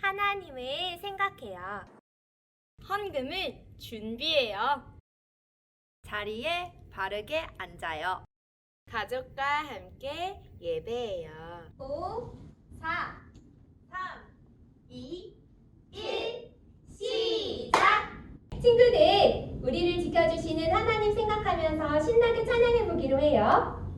하나님을 생각해요. 헌금을 준비해요. 자리에 바르게 앉아요. 가족과 함께 예배해요. 5, 4, 3, 2, 1, 시작! 친구들, 우리를 지켜주시는 하나님 생각하면서 신나게 찬양해보기로 해요.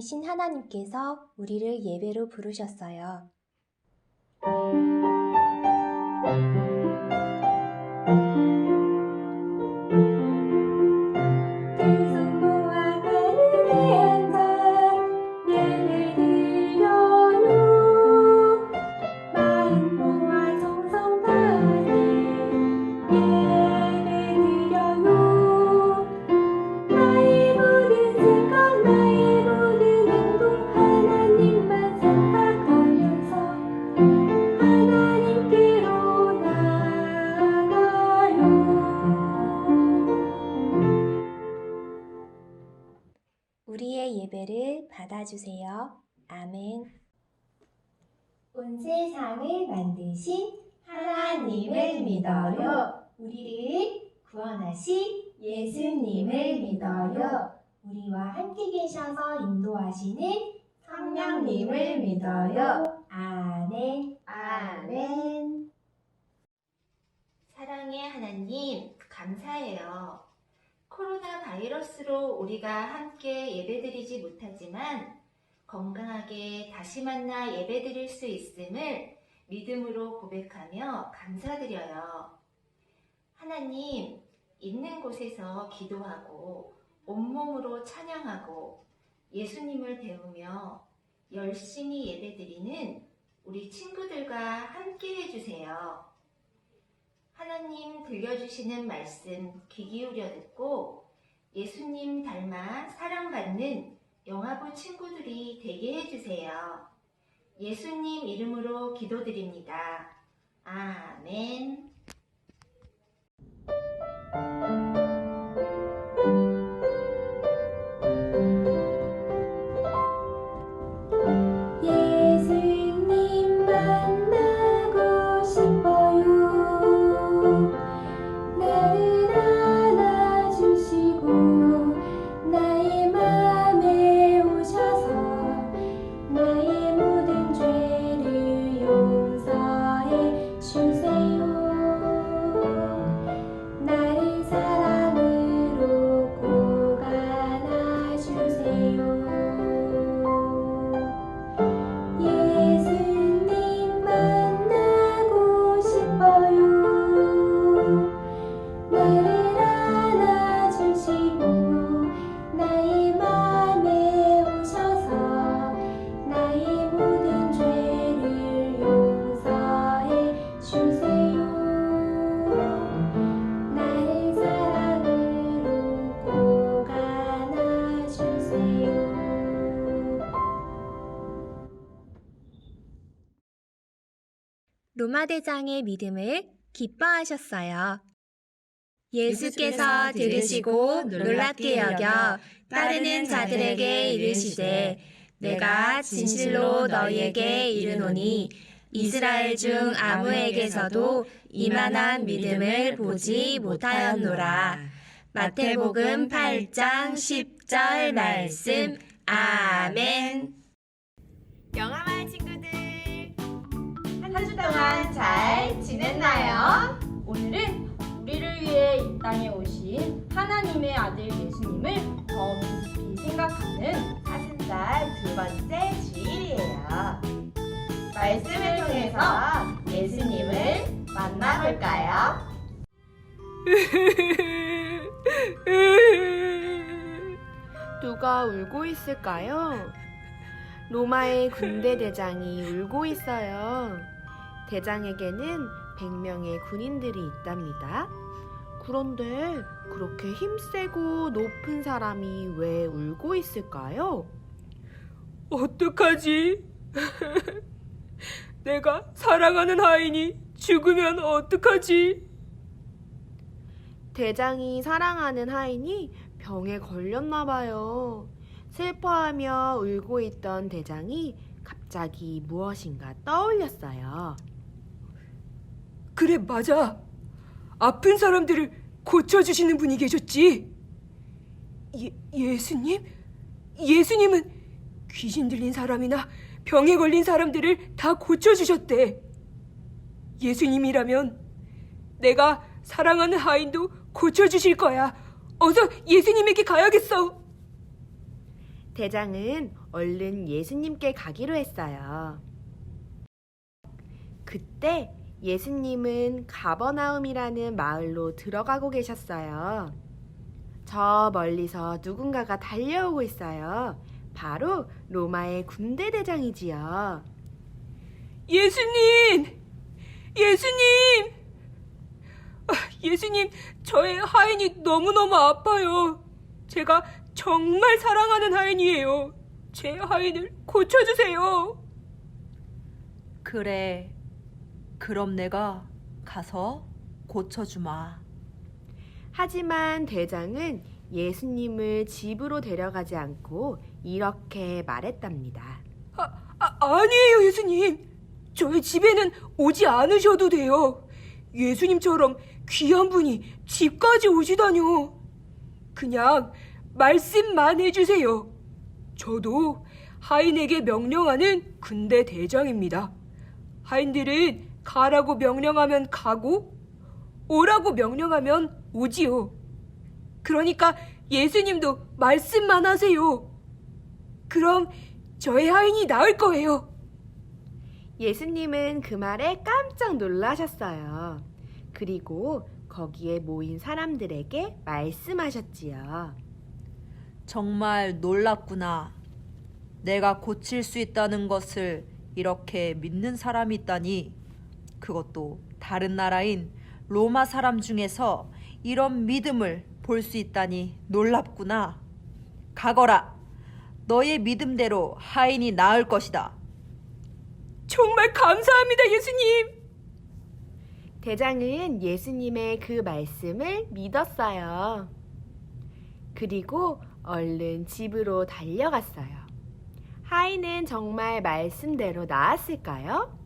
왕이신 하나님께서 우리를 예배로 부르셨어요. 것을 받아주세요. 아멘. 온 세상을 만드신 하나님을 믿어요. 우리를 구원하신 예수님을 믿어요. 우리와 함께 계셔서 인도하시는 성령님을 믿어요. 아멘. 아멘. 사랑의 하나님, 감사해요. 코로나 바이러스로 우리가 함께 예배드리지 못하지만 건강하게 다시 만나 예배드릴 수 있음을 믿음으로 고백하며 감사드려요. 하나님, 있는 곳에서 기도하고 온몸으로 찬양하고 예수님을 배우며 열심히 예배드리는 우리 친구들과 함께 해주세요. 하나님 들려주시는 말씀 귀 기울여 듣고 예수님 닮아 사랑받는 영화부 친구들이 되게 해주세요. 예수님 이름으로 기도드립니다. 아멘. 로마 대장의 믿음을 기뻐하셨어요. 예수께서 들으시고 놀랍게 여겨 따르는 자들에게 이르시되 내가 진실로 너희에게 이르노니 이스라엘 중 아무에게서도 이만한 믿음을 보지 못하였노라. 마태복음 8장 10절 말씀 아멘. 한 주 동안 잘 지냈나요? 오늘은 우리를 위해 이 땅에 오신 하나님의 아들 예수님을 더 깊이 생각하는 사순절 두 번째 주일이에요. 말씀을 통해서 예수님을 만나볼까요? 누가 울고 있을까요? 로마의 군대 대장이 울고 있어요. 대장에게는 100명의 군인들이 있답니다. 그런데 그렇게 힘세고 높은 사람이 왜 울고 있을까요? 어떡하지? 내가 사랑하는 하인이 죽으면 어떡하지? 대장이 사랑하는 하인이 병에 걸렸나 봐요. 슬퍼하며 울고 있던 대장이 갑자기 무엇인가 떠올렸어요. 그래, 맞아. 아픈 사람들을 고쳐주시는 분이 계셨지. 예, 예수님? 예수님은 귀신 들린 사람이나 병에 걸린 사람들을 다 고쳐주셨대. 예수님이라면 내가 사랑하는 하인도 고쳐주실 거야. 어서 예수님에게 가야겠어. 대장은 얼른 예수님께 가기로 했어요. 그때 예수님은 가버나움이라는 마을로 들어가고 계셨어요. 저 멀리서 누군가가 달려오고 있어요. 바로 로마의 군대 대장이지요. 예수님! 예수님! 아, 예수님, 저의 하인이 너무너무 아파요. 제가 정말 사랑하는 하인이에요. 제 하인을 고쳐주세요. 그래. 그럼 내가 가서 고쳐주마. 하지만 대장은 예수님을 집으로 데려가지 않고 이렇게 말했답니다. 아, 아니에요, 예수님. 저희 집에는 오지 않으셔도 돼요. 예수님처럼 귀한 분이 집까지 오시다뇨. 그냥 말씀만 해주세요. 저도 하인에게 명령하는 군대 대장입니다. 하인들은 가라고 명령하면 가고, 오라고 명령하면 오지요. 그러니까 예수님도 말씀만 하세요. 그럼 저의 하인이 나을 거예요. 예수님은 그 말에 깜짝 놀라셨어요. 그리고 거기에 모인 사람들에게 말씀하셨지요. 정말 놀랍구나. 내가 고칠 수 있다는 것을 이렇게 믿는 사람이 있다니. 그것도 다른 나라인 로마 사람 중에서 이런 믿음을 볼 수 있다니 놀랍구나. 가거라. 너의 믿음대로 하인이 나을 것이다. 정말 감사합니다, 예수님. 대장은 예수님의 그 말씀을 믿었어요. 그리고 얼른 집으로 달려갔어요. 하인은 정말 말씀대로 나았을까요?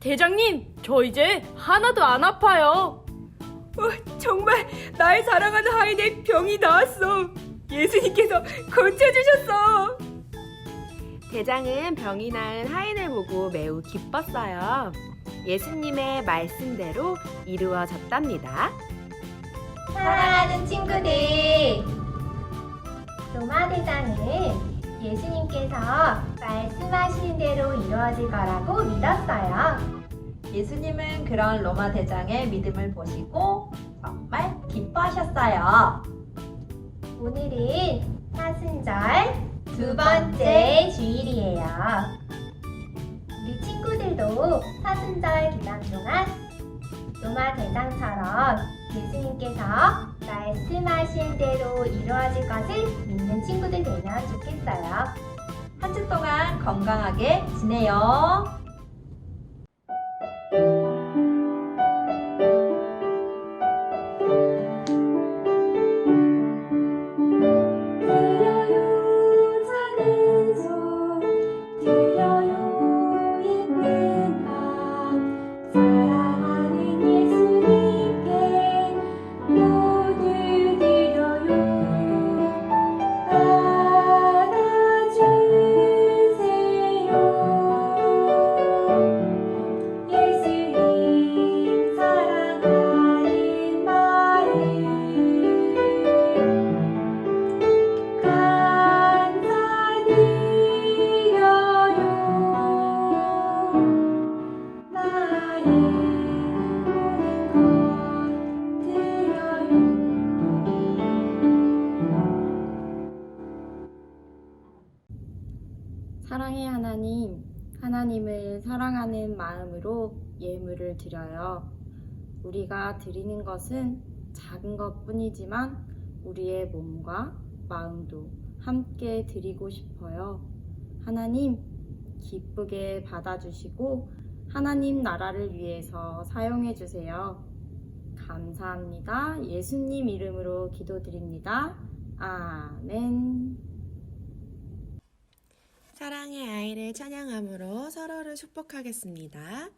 대장님, 저 이제 하나도 안 아파요. 어, 정말 나의 사랑하는 하인의 병이 나았어. 예수님께서 고쳐주셨어. 대장은 병이 나은 하인을 보고 매우 기뻤어요. 예수님의 말씀대로 이루어졌답니다. 사랑하는 친구들, 로마 대장은 예수님께서 말씀하시는 대로 이루어질 거라고 믿었어요. 예수님은 그런 로마 대장의 믿음을 보시고 정말 기뻐하셨어요. 오늘은 사순절 두 번째 주일이에요. 우리 친구들도 사순절 기간 동안 로마 대장처럼 예수님께서 말씀하신 대로 이루어질 것을 믿는 친구들 되면 좋겠어요. 한 주 동안 건강하게 지내요. 마음으로 예물을 드려요. 우리가 드리는 것은 작은 것 뿐이지만 우리의 몸과 마음도 함께 드리고 싶어요. 하나님, 기쁘게 받아주시고 하나님 나라를 위해서 사용해 주세요. 감사합니다. 예수님 이름으로 기도드립니다. 아멘. 사랑의 아이를 찬양함으로 서로를 축복하겠습니다.